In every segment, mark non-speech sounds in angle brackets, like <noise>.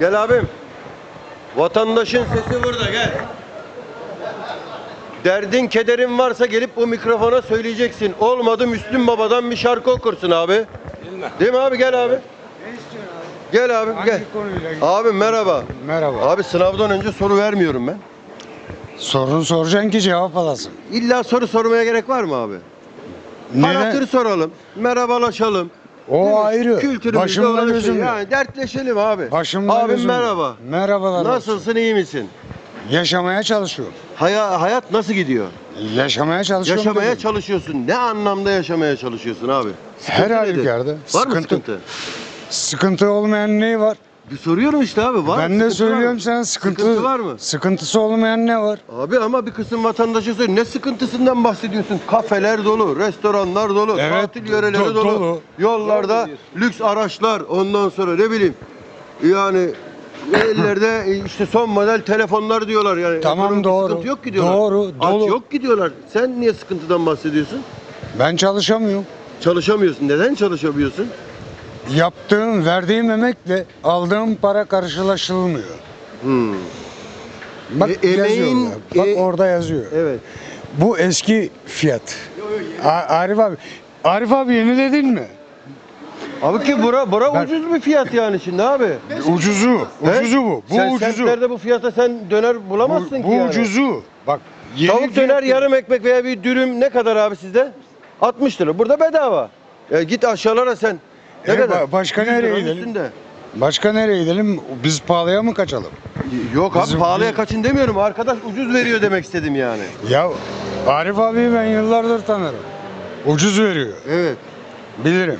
Gel abim. Vatandaşın sesi burada gel. Derdin kederin varsa gelip bu mikrofona söyleyeceksin. Olmadı Müslüm Baba'dan bir şarkı okursun abi. Değil mi abi gel abi. Gel abi gel. Abi merhaba. Merhaba. Abi sınavdan önce soru vermiyorum ben. Sorun soracaksın ki cevap alasın. İlla soru sormaya gerek var mı abi? Hal hatır soralım. Merhabalaşalım. Değil mi? O ayrı. Kültürümüzde Başımla olan şey. Yani dertleşelim abi. Başımla Abim gözümle. merhaba. Merhabalar. Nasılsın iyi misin? Yaşamaya çalışıyorum. Haya, hayat nasıl gidiyor? Yaşamaya çalışıyorum. Yaşamaya dedim. çalışıyorsun. Ne anlamda yaşamaya çalışıyorsun abi? Her Sıkıntı nedir? halükarda. Var mı sıkıntı? Sıkıntı olmayan ne var? Bir soruyorum işte abi. Var ben mı? de Sıkıntı var söylüyorum mı? sana sıkıntı, Sıkıntı var mı? Sıkıntısı olmayan ne var? Abi ama bir kısım vatandaşa söyle. Ne sıkıntısından bahsediyorsun? Kafeler dolu, restoranlar dolu, Evet, tatil yöreleri do- dolu. dolu. Yollarda lüks araçlar, ondan sonra ne bileyim. Yani <coughs> ellerde işte son model telefonlar diyorlar yani. Tamam, Ekonomik doğru. Sıkıntı yok ki diyorlar. Doğru, Aç dolu. yok ki diyorlar. Sen niye sıkıntıdan bahsediyorsun? Ben çalışamıyorum. Çalışamıyorsun. Neden çalışamıyorsun? Yaptığım, verdiğim emekle aldığım para karşılaşılmıyor. Hmm. Bak E- yazıyor. emeğin- ya. Bak e- orada yazıyor. Evet. Bu eski fiyat. A- Arif abi. Arif abi yeniledin mi? Abi ki bura, bura Ben- ucuz bir fiyat yani şimdi abi. Ucuzu. Ucuzu bu. Bu sen ucuzu. semtlerde bu fiyata sen döner bulamazsın Bu, ki bu yani. ucuzu. Bak Tavuk döner yarım ekmek veya bir dürüm ne kadar abi sizde? 60 lira. Burada bedava. Ya git aşağılara sen. Ne E, kadar? ba- başka 100 nereye liranın gidelim? üstünde. Başka nereye gidelim? Biz pahalıya mı kaçalım? Yok abi Bizim- pahalıya kaçın demiyorum. Arkadaş ucuz veriyor demek istedim yani. Ya Arif abi ben yıllardır tanırım. Ucuz veriyor. Evet. Bilirim.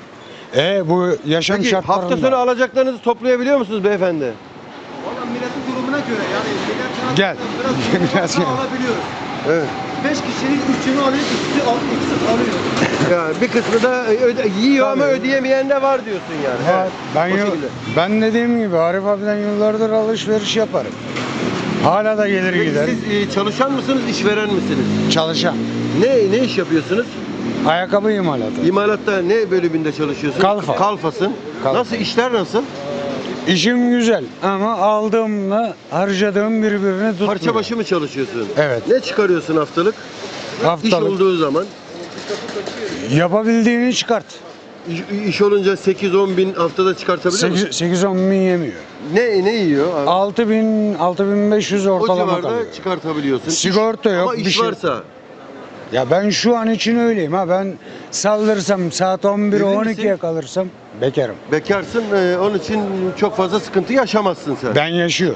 E bu yaşam Peki şartlarında. hafta sonu alacaklarınızı toplayabiliyor musunuz beyefendi? Valla milletin durumuna göre yani millet Gel. biraz <laughs> Biraz gel. alabiliyoruz. Evet. 5 kişinin 3'ünü alıyor, ikisi al, bir kısmı da öde- yiyor ama Tabii. ödeyemeyen de var diyorsun yani. Ha, ben yo- şekilde. ben dediğim gibi Arif abiden yıllardır alışveriş yaparım. Hala da gelir Peki gider. siz e, çalışan mısınız, işveren misiniz? Çalışan. Ne ne iş yapıyorsunuz? Ayakkabı imalatı. İmalatta ne bölümünde çalışıyorsun? Kalfa. Kalfasın. Kalfa. Nasıl işler nasıl? İşim güzel ama aldığımla harcadığım birbirini tutmuyor. Parça başı mı çalışıyorsun? Evet. Ne çıkarıyorsun haftalık? İş Haftalık. olduğu zaman. Yapabildiğini çıkart. İş, iş olunca 8-10 bin haftada çıkartabiliyor musun? 8-10 bin yemiyor. Ne ne yiyor abi? 6 bin, 6500 o ortalama civarda kalıyor. çıkartabiliyorsun. Sigorta yok, Ama iş bir şey- varsa. Ya ben şu an için öyleyim ha. Ben saldırsam saat 11'e Evli 12'ye misin? kalırsam bekarım. Bekarsın e, onun için çok fazla sıkıntı yaşamazsın sen. Ben yaşıyor.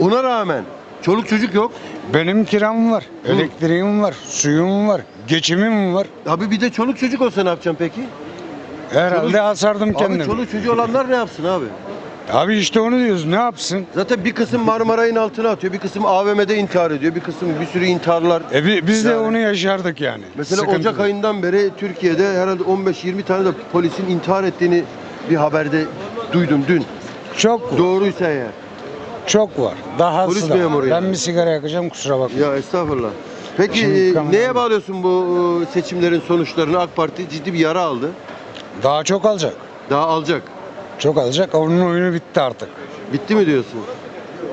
Ona rağmen çoluk çocuk yok. Benim kiram var, elektriğim var, suyum var, geçimim var. Abi bir de çoluk çocuk olsa ne yapacaksın peki? Herhalde Çoluk- asardım Abi kendimi. çoluk çocuğu olanlar ne yapsın abi? Abi işte onu diyoruz. Ne yapsın? Zaten bir kısım Marmaray'ın altına atıyor, bir kısım AVM'de intihar ediyor, bir kısım bir sürü intiharlar. E bi- biz de Yani- onu yaşardık yani. Mesela Sıkıntı Ocak ayından beri Türkiye'de herhalde 15-20 tane de polisin intihar ettiğini bir haberde duydum dün. çok Doğruysa eğer. Çok var. Dahası Polis da. memuru Ben yani. bir sigara yakacağım kusura bakma. Ya estağfurullah. Peki Şimdi e, kamera- neye bağlıyorsun bu e, seçimlerin sonuçlarını? AK Parti ciddi bir yara aldı. Daha çok alacak. Daha alacak. Çok alacak. Onun oyunu bitti artık. Bitti mi diyorsun?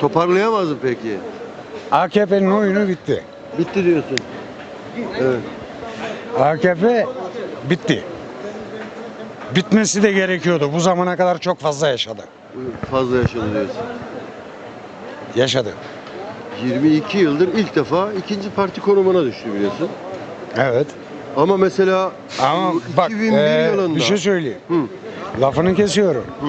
Toparlayamaz mı peki? AKP'nin oyunu bitti. Bitti diyorsun. Evet. AKP bitti. Bitmesi de gerekiyordu. Bu zamana kadar çok fazla yaşadı. Fazla yaşadı diyorsun. Yaşadı. 22 yıldır ilk defa ikinci parti konumuna düştü biliyorsun. Evet. Ama mesela Ama bak 2001 eee, yılında bir şey söyleyeyim. Hı. Lafını kesiyorum. Hı.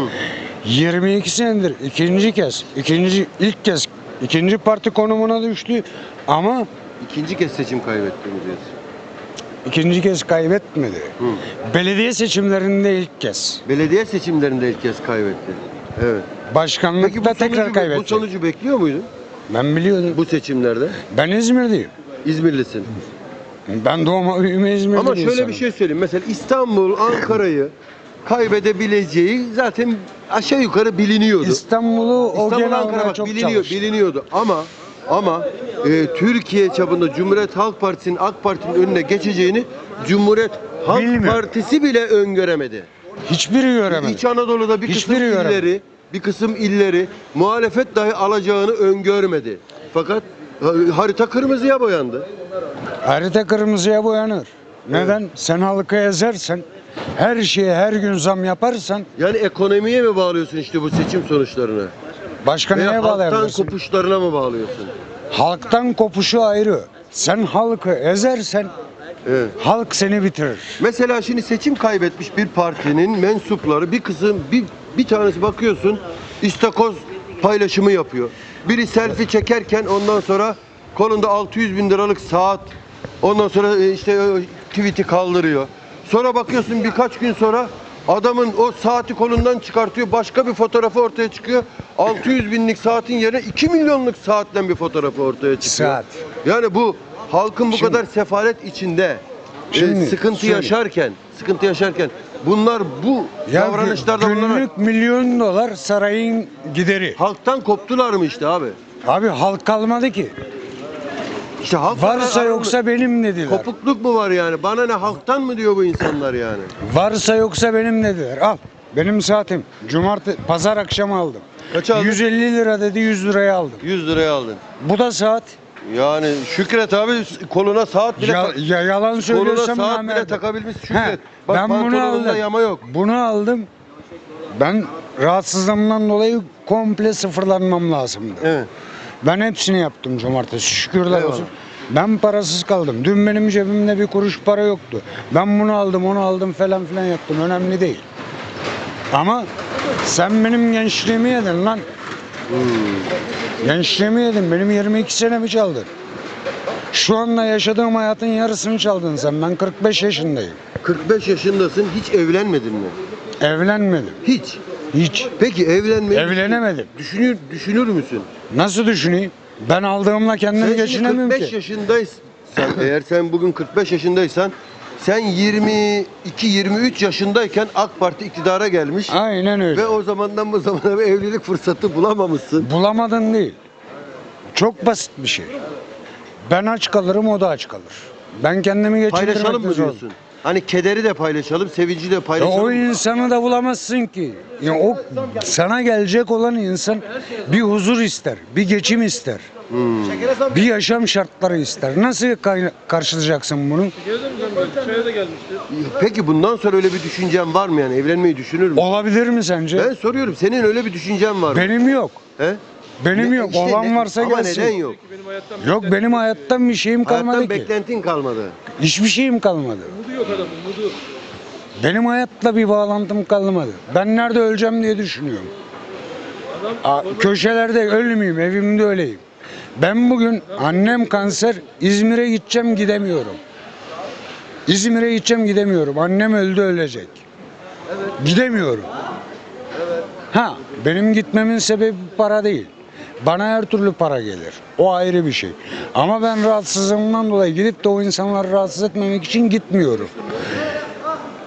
22 senedir ikinci kez, ikinci ilk kez ikinci parti konumuna düştü ama ikinci kez seçim kaybetti mi diyorsun? ikinci kez kaybetmedi. Hı. Belediye seçimlerinde ilk kez. Belediye seçimlerinde ilk kez kaybetti. Evet. Başkanlıkta Peki bu sonucu, tekrar bu kaybetti. sonucu bekliyor muydun Ben biliyordum. bu seçimlerde? Ben İzmir'deyim. İzmirlisin. Ben doğma büyüme İzmir'de Ama şöyle insanım. bir şey söyleyeyim. Mesela İstanbul, Ankara'yı kaybedebileceği zaten aşağı yukarı biliniyordu. İstanbul'u o İstanbul, gene Ankara bak çok biliniyor, çalıştı. biliniyordu ama ama e, Türkiye çapında Cumhuriyet Halk Partisi'nin AK Parti'nin önüne geçeceğini Cumhuriyet Halk Bilmiyorum. Partisi bile öngöremedi. Hiçbiri göremedi. İç Anadolu'da bir kısım Hiçbiri göremedi. illeri bir kısım illeri muhalefet dahi alacağını öngörmedi. Fakat ha- harita kırmızıya boyandı. Harita kırmızıya boyanır. Neden? Sen halkı ezersen, her şeye her gün zam yaparsan Yani ekonomiye mi bağlıyorsun işte bu seçim sonuçlarını? başka Veya neye halktan bağlayabilirsin? kopuşlarına mı bağlıyorsun? Halktan kopuşu ayrı. Sen halkı ezersen Evet. halk seni bitirir. Mesela şimdi seçim kaybetmiş bir partinin mensupları bir kısım bir bir tanesi bakıyorsun istakoz paylaşımı yapıyor. Biri selfie çekerken ondan sonra kolunda 600 bin liralık saat ondan sonra e, işte e, tweet'i kaldırıyor. Sonra bakıyorsun birkaç gün sonra adamın o saati kolundan çıkartıyor başka bir fotoğrafı ortaya çıkıyor. 600 binlik saatin yerine 2 milyonluk saatten bir fotoğrafı ortaya çıkıyor. Saat. Yani bu halkın bu Şimdi- kadar sefalet içinde e, Şimdi sıkıntı şöyle. yaşarken, sıkıntı yaşarken bunlar bu Ya davranışlarda bulunarak günlük milyon dolar sarayın gideri. halktan koptular mı işte abi? Abi halk kalmadı ki. İşte halk Varsa yoksa benim dediler. kopukluk mu var yani? Bana ne halktan mı diyor bu insanlar yani? Varsa yoksa benim dediler. Al. Benim saatim. Cumartesi, pazar akşamı aldım. Kaç aldın? 150 lira dedi 100 liraya aldım. 100 liraya aldın. Bu da saat. Yani Şükret abi koluna saat bile Ya, ya yalan koluna söylüyorsam saat bile namerdim. takabilmiş He, Şükret. Bak ben bunu pantolonunda aldım. yama yok. Bunu aldım. Ben rahatsızlığımdan dolayı komple sıfırlanmam lazımdı. Evet. Ben hepsini yaptım cumartesi. Şükürler Eyvallah. olsun. Ben parasız kaldım. Dün benim cebimde bir kuruş para yoktu. Ben bunu aldım, onu aldım falan filan yaptım. Önemli değil. Ama sen benim gençliğimi yedin lan. Gençliğimi yedin. Benim 22 senemi çaldın. Şu anda yaşadığım hayatın yarısını çaldın sen. Ben 45 yaşındayım. 45 yaşındasın hiç evlenmedin mi? Evlenmedim. Hiç. Hiç. Peki evlenmeyi Evlenemedim. düşünür düşünür müsün? Nasıl düşüneyim? Ben aldığımla kendim Sen şimdi geçinemiyorum 45 ki. yaşındaysan, eğer sen bugün 45 yaşındaysan, sen 22-23 yaşındayken AK Parti iktidara gelmiş Aynen öyle. ve o zamandan bu zamana bir evlilik fırsatı bulamamışsın. Bulamadın değil. Çok basit bir şey. Ben aç kalırım, o da aç kalır. Ben kendimi geçindirmekte Paylaşalım mı diyorsun? Hani kederi de paylaşalım, sevinci de Ya paylaşalım. o insanı da bulamazsın ki. Ya o sana gelecek olan insan bir huzur ister, bir geçim ister. Bir yaşam şartları ister. Nasıl kay- karşılayacaksın bunu? Peki bundan sonra öyle bir düşüncen var mı yani? Evlenmeyi düşünür müsün? Olabilir mi sence? Ben soruyorum, senin öyle bir düşüncen var mı? Benim yok. He? Benim Ne- yok. işte Olan ne- varsa Ama gelsin. neden yok? Yok benim hayattan bir şeyim kalmadı Hayattan ki. beklentin kalmadı. Hiçbir şeyim kalmadı. Umudu yok adamın umudu. Benim hayatla bir bağlantım kalmadı. Ben nerede öleceğim diye düşünüyorum. Aa, köşelerde ölmeyeyim, evimde öleyim. Ben bugün annem kanser, İzmir'e gideceğim gidemiyorum. İzmir'e gideceğim gidemiyorum. Annem öldü ölecek. Gidemiyorum. Ha, benim gitmemin sebebi para değil. Bana her türlü para gelir. O ayrı bir şey. Ama ben rahatsızlığımdan dolayı gidip de o insanları rahatsız etmemek için gitmiyorum.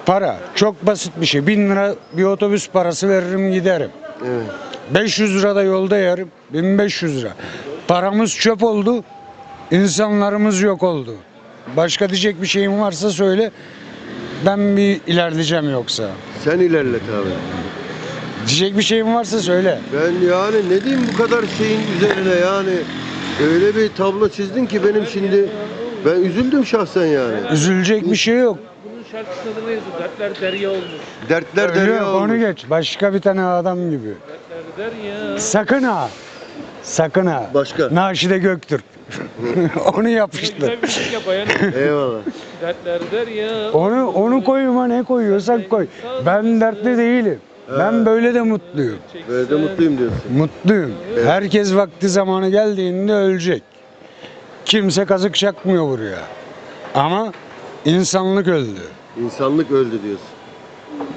Para çok basit bir şey. Bin lira bir otobüs parası veririm giderim. Evet. 500 lira da yolda yerim. 1500 lira. Paramız çöp oldu. insanlarımız yok oldu. Başka diyecek bir şeyim varsa söyle. Ben bir ilerleyeceğim yoksa. Sen ilerlet abi. Diyecek bir şeyim varsa söyle. Ben yani ne diyeyim bu kadar şeyin üzerine yani öyle bir tablo çizdin ki benim şimdi ben üzüldüm şahsen yani. Üzülecek bir şey yok. Bunun ne yazıyor? Dertler derya olmuş. Dertler Öyle derya yok, onu olmuş. geç. Başka bir tane adam gibi. Dertler derya. Sakın ha. Sakın ha. Başka? Naşide Göktürk. <laughs> onu yapıştır. Bir şey yap. Eyvallah. Dertler derya. Onu onu koyma ne koyuyorsak koy. Ben dertli değilim. Ben böyle de mutluyum. Böyle de mutluyum diyorsun. Mutluyum. Herkes vakti zamanı geldiğinde ölecek. Kimse kazık çakmıyor buraya. Ama insanlık öldü. İnsanlık öldü diyorsun.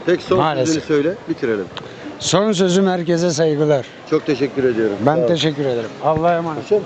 Tek son Maalesef. sözünü söyle bitirelim. Son sözüm herkese saygılar. Çok teşekkür ediyorum. Sağ Ben ol. teşekkür ederim. Allah'a emanet. Hocam,